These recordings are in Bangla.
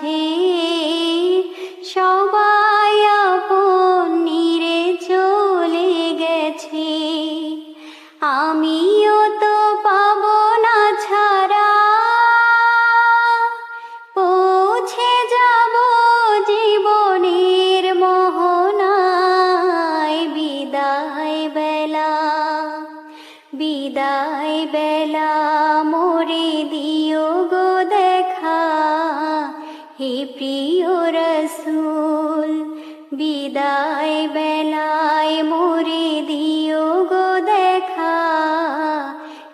情。হে প্রিয় রসুল, বিদায় বেলায় মোরে দিও গো দেখা।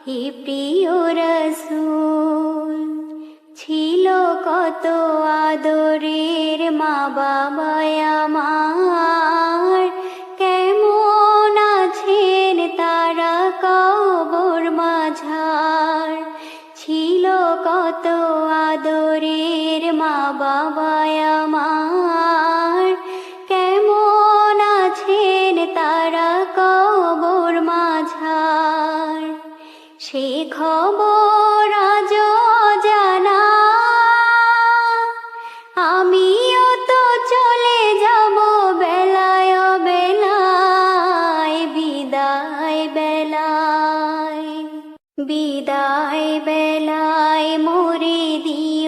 হে প্রিয় রসুল, ছিল কত আদরের মা বাবায় আমার। কেমন আছেন তারা কবর মাঝার? ছিল কত বাবায় আমার। কেমন আছেন তারা কবর মাঝার? সে খবর আজ জানা। আমিও তো চলে যাব বেলায় বেলায়, বিদায় বেলায়। বিদায় বেলায় মোরে দেখা